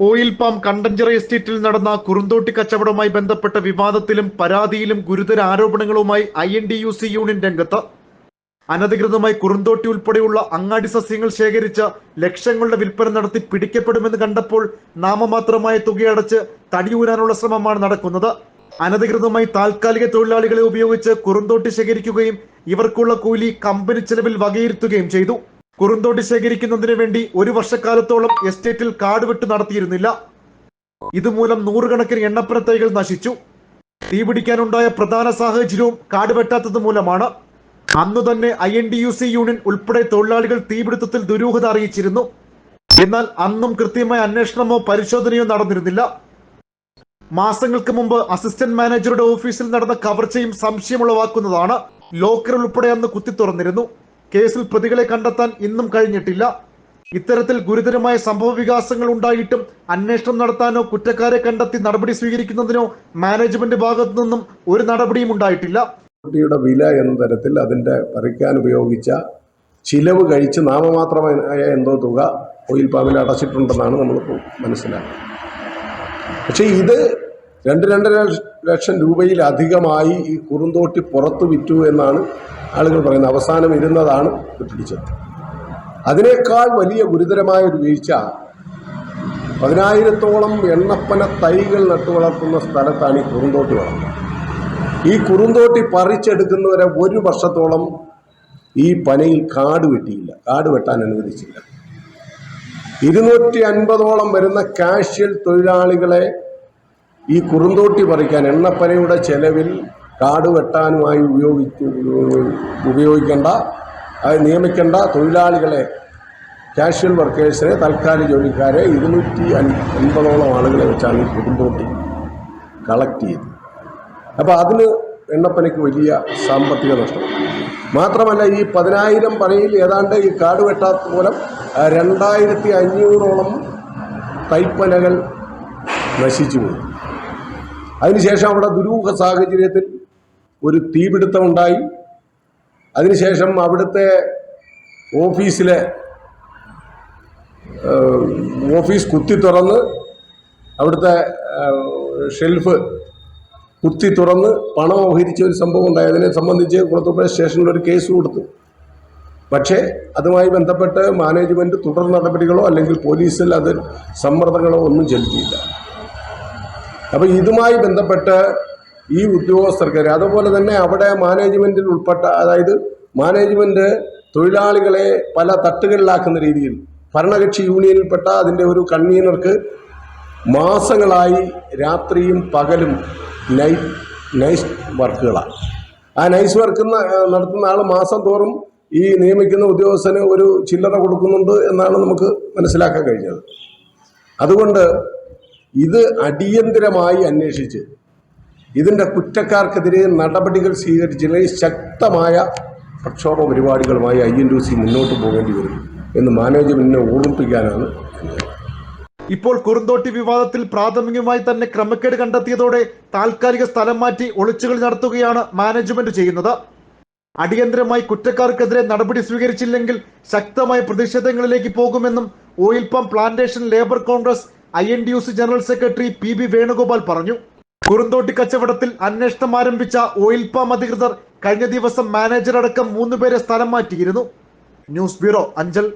Oil palm കണ്ടഞ്ചറ എസ്റ്റേറ്റിൽ നടന്ന കുറുന്തോട്ടി കച്ചവടവുമായി ബന്ധപ്പെട്ട വിവാദത്തിലും പരാതിയിലും ഗുരുതര ആരോപണങ്ങളുമായി I N D U C union രംഗത്ത് അനധികൃതമായി കുറുന്തോട്ടി ഉൾപ്പെടെയുള്ള അങ്ങാടി സസ്യങ്ങൾ ശേഖരിച്ച് ലക്ഷങ്ങളുടെ വിൽപ്പന നടത്തി പിടിക്കപ്പെടുമെന്ന് കണ്ടപ്പോൾ നാമമാത്രമായ തുകയടച്ച് തടിയൂരാനുള്ള ശ്രമമാണ് നടക്കുന്നത്. അനധികൃതമായി താൽക്കാലിക തൊഴിലാളികളെ ഉപയോഗിച്ച് കുറുന്തോട്ടി ശേഖരിക്കുകയും ഇവർക്കുള്ള കൂലി കമ്പനി ചെലവിൽ വകയിരുത്തുകയും ചെയ്തു. കുറുന്തോട്ടി ശേഖരിക്കുന്നതിന് വേണ്ടി ഒരു വർഷക്കാലത്തോളം എസ്റ്റേറ്റിൽ കാട് വെട്ട് നടത്തിയിരുന്നില്ല. ഇതുമൂലം നൂറുകണക്കിന് എണ്ണപ്പന തൈകൾ നശിച്ചു. തീപിടിക്കാനുണ്ടായ പ്രധാന സാഹചര്യവും കാട് വെട്ടാത്തത് മൂലമാണ്. അന്നു തന്നെ I N D U C union ഉൾപ്പെടെ തൊഴിലാളികൾ തീപിടുത്തത്തിൽ ദുരൂഹത അറിയിച്ചിരുന്നു. എന്നാൽ അന്നും കൃത്യമായ അന്വേഷണമോ പരിശോധനയോ നടന്നിരുന്നില്ല. മാസങ്ങൾക്ക് മുമ്പ് അസിസ്റ്റന്റ് മാനേജറുടെ ഓഫീസിൽ നടന്ന കവർച്ചയും സംശയം ഉളവാക്കുന്നതാണ് ലോക്കർ ഉൾപ്പെടെ അന്ന് കുത്തി തുറന്നിരുന്നു. കേസിൽ പ്രതികളെ കണ്ടെത്താൻ ഇന്നും കഴിഞ്ഞിട്ടില്ല. ഇത്തരത്തിൽ ഗുരുതരമായ സംഭവ വികാസങ്ങൾ ഉണ്ടായിട്ടും അന്വേഷണം നടത്താനോ കുറ്റക്കാരെ കണ്ടെത്തി നടപടി സ്വീകരിക്കുന്നതിനോ മാനേജ്മെന്റ് ഭാഗത്തു നിന്നും ഒരു നടപടിയും ഉണ്ടായിട്ടില്ല. കുട്ടിയുടെ വില എന്ന തരത്തിൽ അതിന്റെ പറിക്കാൻ ഉപയോഗിച്ച ചിലവ് കഴിച്ച് നാമമാത്രമായ എന്തോ തുക ഓയിൽ പാമ്പിൽ അടച്ചിട്ടുണ്ടെന്നാണ് നമ്മൾ മനസ്സിലാക്കുന്നത്. പക്ഷേ ഇത് രണ്ട് രണ്ടര ലക്ഷം രൂപയിലധികമായി ഈ കുറുന്തോട്ടി പുറത്ത് വിറ്റു എന്നാണ് ആളുകൾ പറയുന്നത്. അവസാനം ഇരുന്നതാണ് പിടിച്ചത്. അതിനേക്കാൾ വലിയ ഗുരുതരമായ ഒരു വീഴ്ച പതിനായിരത്തോളം എണ്ണപ്പന തൈകൾ നട്ടുവളർത്തുന്ന സ്ഥലത്താണ് ഈ കുറുന്തോട്ടി വളർന്നത്. ഈ കുറുന്തോട്ടി പറിച്ചെടുക്കുന്നവരെ ഒരു വർഷത്തോളം ഈ പനയിൽ കാട് വെട്ടിയില്ല. കാട് വെട്ടാൻ അനുവദിച്ചില്ല. ഇരുന്നൂറ്റി അൻപതോളം വരുന്ന കാഷ്യൽ തൊഴിലാളികളെ ഈ കുറുന്തോട്ടി പറിക്കാൻ എണ്ണപ്പനയുടെ ചെലവിൽ കാട് വെട്ടാനുമായി ഉപയോഗിച്ച് ഉപയോഗിക്കേണ്ട. നിയമിക്കേണ്ട. തൊഴിലാളികളെ കാഷ്വൽ വർക്കേഴ്സിനെ തൽക്കാലിക ജോലിക്കാരെ ഇരുന്നൂറ്റി അൻപതോളം ആളുകളെ വെച്ചാണ് ഈ കുറുന്തോട്ടി കളക്ട് ചെയ്തത്. അപ്പോൾ അതിന് എണ്ണപ്പനയ്ക്ക് വലിയ സാമ്പത്തിക നഷ്ടം. മാത്രമല്ല ഈ പതിനായിരം പണിയിൽ ഏതാണ്ട് ഈ കാട് വെട്ടാത്ത മൂലം രണ്ടായിരത്തി അഞ്ഞൂറോളം തൈപ്പനകൾ നശിച്ചു പോയി. അതിനുശേഷം അവിടെ ദുരൂഹ സാഹചര്യത്തിൽ ഒരു തീപിടുത്തമുണ്ടായി അതിനുശേഷം അവിടുത്തെ ഓഫീസിലെ ഓഫീസ് കുത്തി തുറന്ന് അവിടുത്തെ ഷെൽഫ് കുത്തി തുറന്ന് പണം ഓഹരിച്ച ഒരു സംഭവം ഉണ്ടായി. അതിനെ സംബന്ധിച്ച് കുളത്തൂപ്പുഴ സ്റ്റേഷനിൽ ഒരു കേസ് കൊടുത്തു. പക്ഷേ അതുമായി ബന്ധപ്പെട്ട് മാനേജ്മെന്റ് തുടർ നടപടികളോ അല്ലെങ്കിൽ പോലീസിൽ അത് സമ്മർദ്ദങ്ങളോ ഒന്നും ചെലുത്തിയില്ല. അപ്പോൾ ഇതുമായി ബന്ധപ്പെട്ട് ഈ ഉദ്യോഗസ്ഥർക്ക് അതുപോലെ തന്നെ അവിടെ മാനേജ്മെന്റിൽ ഉൾപ്പെട്ട അതായത് മാനേജ്മെന്റ് തൊഴിലാളികളെ പല തട്ടുകളിലാക്കുന്ന രീതിയിൽ ഭരണകക്ഷി യൂണിയനിൽപ്പെട്ട അതിന്റെ ഒരു കൺവീനർക്ക് മാസങ്ങളായി രാത്രിയും പകലും നൈറ്റ് നൈസ് വർക്കുകളാണ്. ആ നൈസ് വർക്ക് നടത്തുന്ന ആൾ മാസം തോറും ഈ നിയമിക്കുന്ന ഉദ്യോഗസ്ഥന് ഒരു ചില്ലറ കൊടുക്കുന്നുണ്ട് എന്നാണ് നമുക്ക് മനസ്സിലാക്കാൻ കഴിഞ്ഞത്. അതുകൊണ്ട് ഇത് അടിയന്തിരമായി അന്വേഷിച്ച് ഇതിന്റെ കുറ്റക്കാർക്കെതിരെ നടപടികൾ സ്വീകരിച്ചില്ലെങ്കിൽ ശക്തമായ പ്രക്ഷോഭ പരിപാടികളുമായി ഐ എൻ സി മുന്നോട്ട് പോകേണ്ടി വരും എന്ന് മാനേജ്മെന്റിനെ ഓർമ്മിപ്പിക്കാനാണ് ഇപ്പോൾ കുറുന്തോട്ടി വിവാദത്തിൽ പ്രാഥമികമായി തന്നെ ക്രമക്കേട് കണ്ടെത്തിയതോടെ താൽക്കാലിക സ്ഥലം മാറ്റി ഒളിച്ചുകളി നടത്തുകയാണ് മാനേജ്മെന്റ് ചെയ്യുന്നത്. അടിയന്തരമായി കുറ്റക്കാർക്കെതിരെ നടപടി സ്വീകരിച്ചില്ലെങ്കിൽ ശക്തമായ പ്രതിഷേധങ്ങളിലേക്ക് പോകുമെന്നും oil pump plantation labour congress I N D U C general secretary P B Venugopal പറഞ്ഞു. കുറുന്തോട്ടി കച്ചവടത്തിൽ അന്വേഷണം ആരംഭിച്ച ഓയിൽ പാം അധികൃതർ കഴിഞ്ഞ ദിവസം മാനേജർ അടക്കം മൂന്നുപേരെ സ്ഥലം മാറ്റിയിരുന്നു. News bureau Anchal.